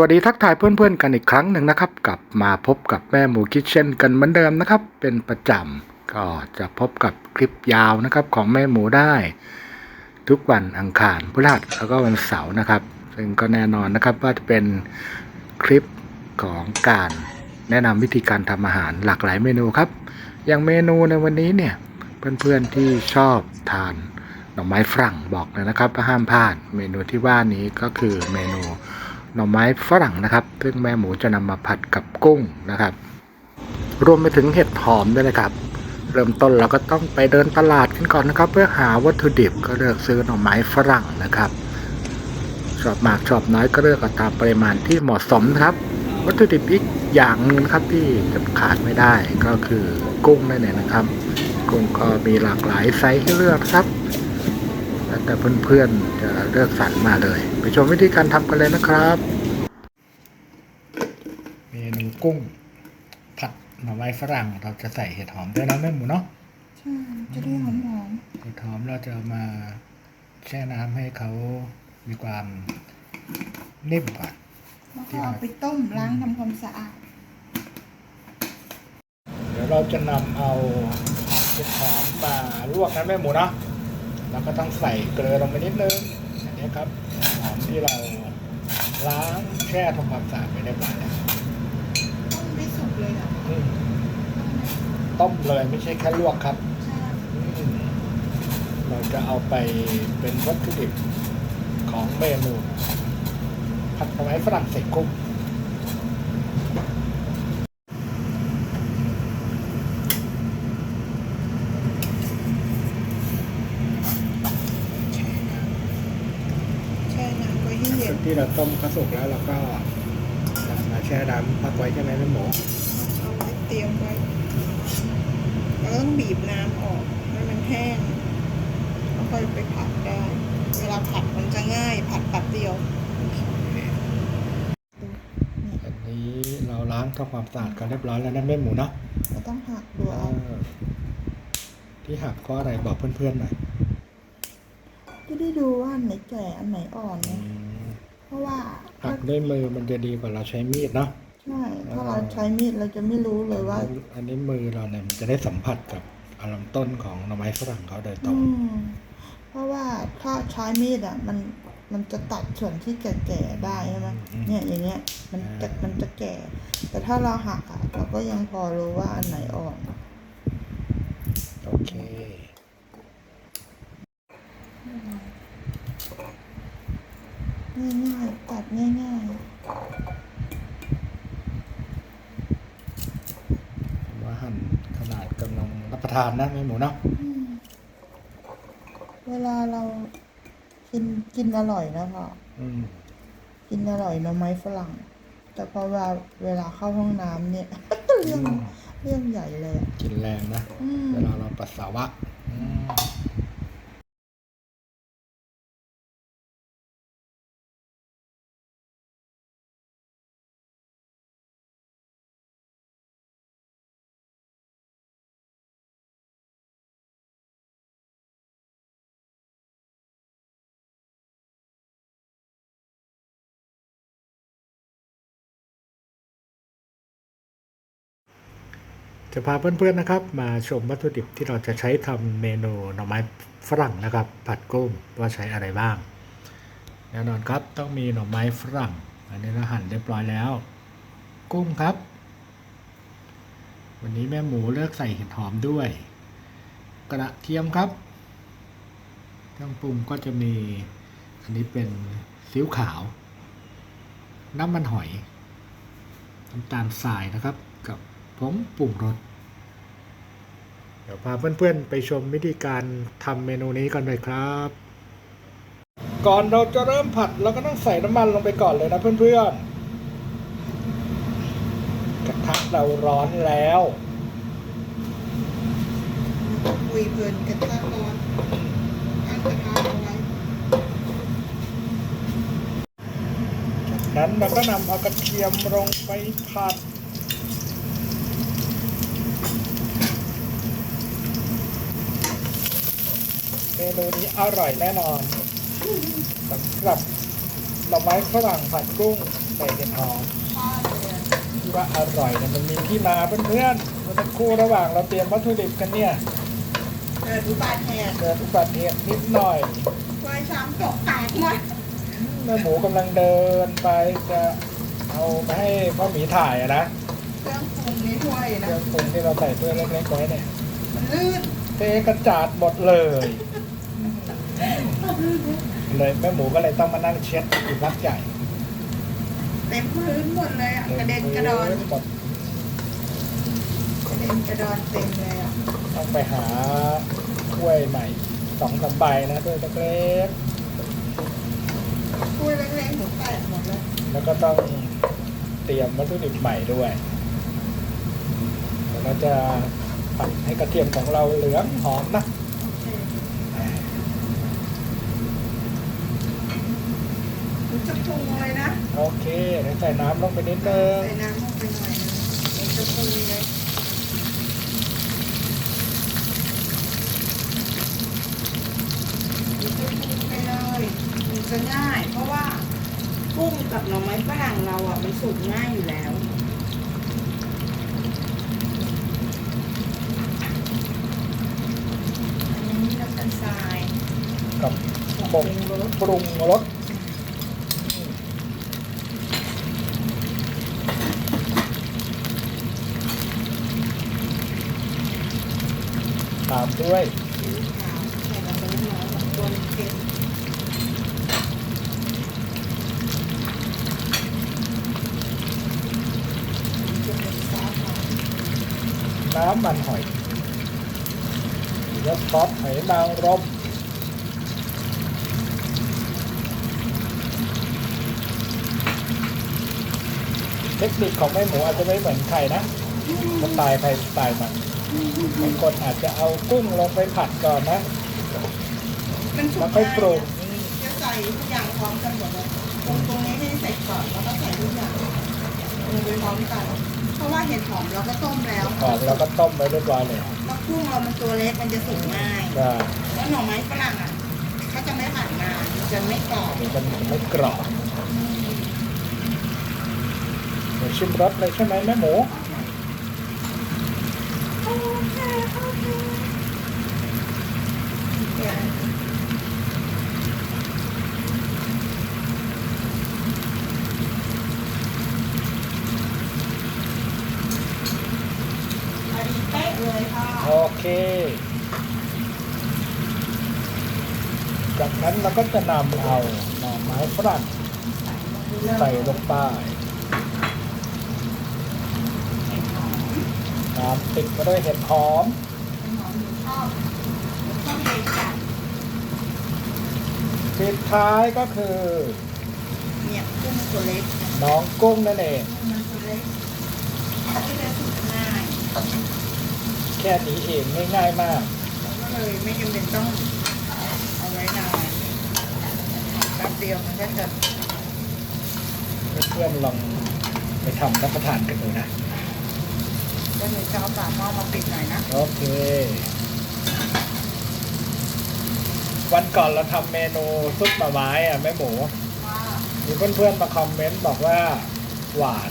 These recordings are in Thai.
วัสดีทักทายเพื่อนๆกันอีกครั้งหนึ่งนะครับ กลับมาพบกับแม่หมูคิทเช่นกันเหมือนเดิมนะครับ เป็นประจำก็จะพบกับคลิปยาวนะครับของแม่หมูได้ ทุกวันอังคารพฤหัสแล้วก็วันเสาร์นะครับ ซึ่งก็แน่นอนนะครับว่าจะเป็นคลิปของการแนะนำวิธีการทำอาหารหลากหลายเมนูครับ อย่างเมนูในวันนี้เนี่ยเพื่อนๆที่ชอบทานหน่อไม้ฝรั่งบอกเลยนะครับว่าห้ามพลาดเมนูที่ว่านี้ก็คือเมนู หน่อไม้ฝรั่งนะครับ ซึ่งแม่หมูจะนำมาผัดกับกุ้งนะครับ รวมไปถึงเห็ดหอมด้วยนะครับ เริ่มต้นเราก็ต้องไปเดินตลาดกันก่อนนะครับ เพื่อหาวัตถุดิบก็เลือกซื้อหน่อไม้ฝรั่งนะครับ ชอบมากชอบน้อยก็เลือกตามปริมาณที่เหมาะสมนะครับ วัตถุดิบอีกอย่างหนึงครับที่จะขาดไม่ได้ก็คือกุ้งนั่นเองนะครับ กุ้งก็มีหลากหลายไซส์ให้เลือกครับ แล้วแต่เพื่อนๆจะเลือกสรรมาเลย ไปชมวิธีการทำกันเลยนะครับ เมนูกุ้ง ผัดหน่อไม้ฝรั่งเราจะใส่เห็ดหอมด้วยนะแม่หมูเนาะใช่จะได้หอมหอมเห็ดหอมเราจะเอามาแช่น้ำให้เขามีความนิ่มก่อนๆแล้วก็เอาไปต้มล้างทำความสะอาด เดี๋ยวเราจะนำเอาเห็ดหอมมาลวกนะแม่หมูเนาะ แล้วก็ต้องใส่เกลือลงไปนิดนึงอันนี้ครับหอมที่เราล้างแช่ทำความสะอาดไปเรียบร้อยแล้วต้มไม่สุกเลยเหรออืมต้มเลยไม่ใช่แค่ลวกครับใช่อืมเราจะเอาไปเป็นวัตถุดิบของเมนูผัดหน่อไม้ฝรั่งใส่กุ้ง แช่น้ำไว้ให้เย็ ส่ น วนที่เราต้มก็สุกแล้วเราก็นำมาแช่น้ำพักไว้ใช่ไหมแม่หมู เอาไว้เต รียมไว้เราต้องบีบน้ำออกให้มันแห้งแล้วค่อยไปผัดได้ เวลาผัดมันจะง่ายผัดแป๊บเดียว อันนี้เราล้างทำความสะอาดกันเรียบร้อยแล้วนะแม่หมูเนาะเราต้องหักดูเอาเออที่หักเพราะอะไรบอกเพื่อนๆหน่อยจะได้ดูว่าอันไหนแก่อันไหนอ่อนไงเพราะว่าหักด้วยมือมันจะดีกว่าเราใช้มีดเนาะ ใช่ ถ้าเราใช้มีดเราจะไม่รู้เลยว่า อันนี้มือเราเนี่ยมันจะได้สัมผัสกับอาลำต้นของหน่อไม้ฝรั่งเขาโดยตรอืงมเพราะว่าถ้าใช้มีดอะ มันมันจะตัดส่วนที่แก่ๆได้ใช่ไหมอืมเนี่ยอย่างเงี้ย มันจะมันจะแก่ แต่ถ้าเราหักอะเราก็ยังพอรู้ว่าอันไหนอ่อนโอเคง่ายๆตัดง่ายว่าหั่นขนาดกำลังรับ ประทานนะแม่หมูเนาะๆอืมเวลาเรากินกินอร่อยนะพ่ออืมกินอร่อยหน่อไม้ฝรั่ง แต่พอเวลาเวลาเข้าห้องน้ำเนี่ย เรื่องเรื่องใหญ่เลยอะกินแรงนะ อืม เวลาเราปัสสาวะอืม จะพาเพื่อนๆนะครับ มาชมวัตถุดิบที่เราจะใช้ทำเมนูหน่อไม้ฝรั่งนะครับ ผัดกุ้งว่าใช้อะไรบ้างแน่นอนครับต้องมีหน่อไม้ฝรั่ง อันนี้เราหั่นเรียบร้อยแล้ว กุ้งครับ วันนี้แม่หมูเลือกใส่เห็ดหอมด้วย กระเทียมครับเครื่องปรุงก็จะมีอันนี้เป็นซีอิ๊วขาว น้ำมันหอยน้ำตาลทรายนะครับกับ ผงปรุงรสเดี๋ยวพาเพื่อนๆ ไปชมวิธีการทำเมนูนี้กันเลยครับ ก่อนเราจะเริ่มผัดเราก็ต้องใส่น้ำมันลงไปก่อนเลยนะเพื่อนๆ กระทะเราร้อนแล้วคุยเพลินกระทะร้อนตั้งกระทะเอาไว้จากนั้นเราก็นำเอากระเทียมลงไปผัด นูนี้อร่อยแน่นอนสำหรับหน่อไม้ฝรั่งผัดกุ้งใส่เห็ดหอมที่ว่าอร่อยเนี่ยมันมีที่มาเพื่อนๆเมื่อสักครู่ระหว่างเราเตรียมวัตถุดิบกันเนี่ยเกิดอุบัติเหตุเกิดอุบัติเหตุนิดหน่อยถ้วยชามตกแตกหมดแม่หมูกำลังเดินไปจะเอาไปให้พ่อหมีถ่ายอะนะเครื่องปรุงในถ้วยเคนะรื่องปรุงที่เราใส่ถ้วยเล็กๆไว้เนี่ยมันลื่นเทกระจาดหมดเลย เลยแม่หมูก็เลยต้องมานั่งเช็ดอยู่พักใหญ่เต็มพื้นหมดเลยอะกระเด็นกระดอนหมดกระเด็นกระดอนเต็มเลยอะต้องไปหาถ้วยใหม่สองสามใบนะถ้วยเล็กถ้วยเล็กๆหนูแตกหมดเลยๆแล้วก็ต้องเตรียมวัตถุดิบใหม่ด้วยเดี๋ยวเราจะผัดให้กระเทียมของเราเหลืองหอมนะ หนู จะปรุงเลยนะโอเคเดี๋ยวใส่น้ำลงไปนิดนึงใส่น้ำลงไปหน่อยนึงหนูจะปรุงเลยหนูจะปรุงไปเลยมันจะง่าย เพราะว่ากุ้งกับหน่อไม้ฝรั่งเราอะมันสุกง่ายอยู่แล้วอันนี้น้ำตาลทรายกับผงปรุงรส ตามด้วยสีขาวใส่ลงไปน้อยๆตัวเอสหอยน้ำมันหอยแล้วซอสหอยนางรมเทคนิคของแม่หมูอาจจะไม่เหมือนใครนะสไตล์ใครสไตล์มัน บางคนอาจจะเอากุ้งลงไปผัดก่อนนะ มันสุกแล้วค่อยปรุงจะใส่ทุกอย่างพร้อมกันหมดเลยตรงตรงนี้ให้ใส่ก่อนแล้วก็ใส่ทุกอย่างลงไปพร้อมกัน เพราะว่าเห็ดหอมเราก็ต้มแล้วหอมแล้วก็ต้มไว้เรียบร้อยเลยแล้วกุ้งเรามันตัวเล็กมันจะสุกง่ายก็แล้วหน่อไม้ฝรั่งอะเขาจะไม่ผัดนานมันจะไม่กรอบเดี๋ยวมันไม่กรอบเดี๋ยวชิมรสเลยใช่ไหมแม่หมูโอ เคโอเคเดี๋ยวพอดีเป๊ะเลยค่ะโอเค จากนั้นเราก็จะนำเอาหน่อไม้ฝรั่งใส่ลงไป น้ำติดมาด้วยเห็ดหอมเป็นหอมหนูชอบหนูชอบเลยจัดปิดท้ายก็คือ เนี่ยกุ้งตัวเล็กนะน้องกุ้งนั่นเองกุ้งมันตัวเล็กก็จะสุกง่ายแค่นี้เองง่ายๆมาก ก็เลยไม่จำเป็นต้องเอาไว้นานแป๊บเดียวมันก็จะเพื่อนๆลองไปทำรับประทานกันดูนะ ก็เลยจะเอาฝาหม้อมาปิดหน่อยนะโอเค วันก่อนเราทำเมนูซุปหน่อไม้อะแม่หมูว่ามีเพื่อนๆมาคอมเมนต์บอกว่าหวาน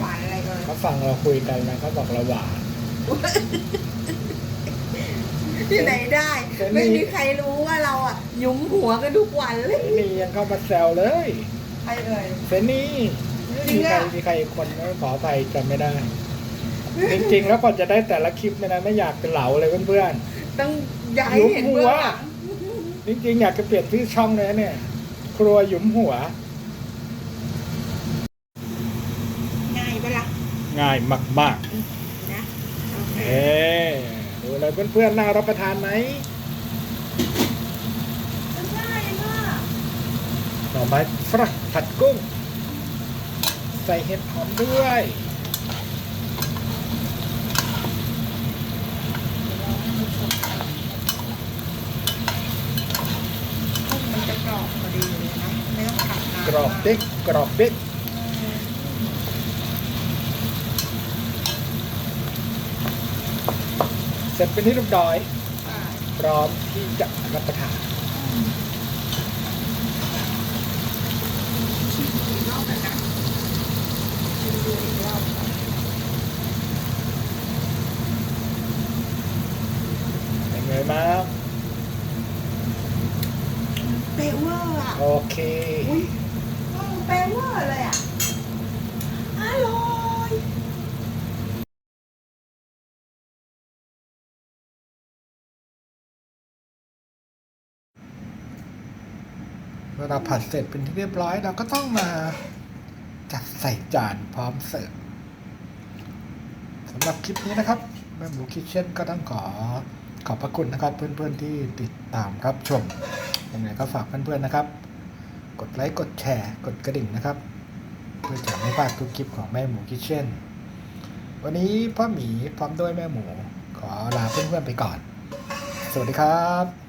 หวานอะไรเลยเขาฟังเราคุยกันนะเขาบอกเราหวาน ที่ไหนได้เดี๋ยวนี้ไม่มีใครรู้ว่าเราอะหยุมหัวกันทุกวันเลยนี่ยังเข้ามาแซวเลยใครเอ่ย เซนี่จริมีงใครอะมีใครอีกคนไหมขออภัยจำไม่ได้ จริงๆ แล้วก่อนจะได้แต่ละคลิปเนี่ยนะไม่อยากเป็นเหลาเลยเพื่อนต้องย้ายเห็นเบื้องหลังๆจริงๆ อยากจะเปลี่ยนชื่อช่องเลยนะเนี่ย ครัวหยุมหัว ง่ายปะล่ะง่ายมากนะโอเคๆเอ๊ดูเลยเพื่อนๆ น่ารับประทานไหมง่ายมากหน่อไม้ฝรั่งผัดกุ้ง ใส่เห็ดหอมด้วย กรอบเด็กกรอบเด็กเสร็จเป็นที่เรียบร้อย พร้อมที่จะรับประทานเป็นไงบ้างเป๊ะเวอร์อะโอเค เออแปลว่าอะไรอะ อร่อยเวลาผัดเสร็จเป็นที่เรียบร้อยเราก็ต้องมาจัดใส่จานพร้อมเสิร์ฟสำหรับคลิปนี้นะครับแม่หมูคิทเช่นก็ต้องขอขอบพระคุณนะครับ เพื่อนๆที่ติดตามรับชมยังไงก็ฝากเพื่อนๆนะครับ กดไลค์กดแชร์กดกระดิ่งนะครับ เพื่อจะไม่พลาดทุกคลิปของแม่หมูคิทเช่น วันนี้พ่อหมีพร้อมด้วยแม่หมู ขอลาเพื่อนๆไปก่อน สวัสดีครับ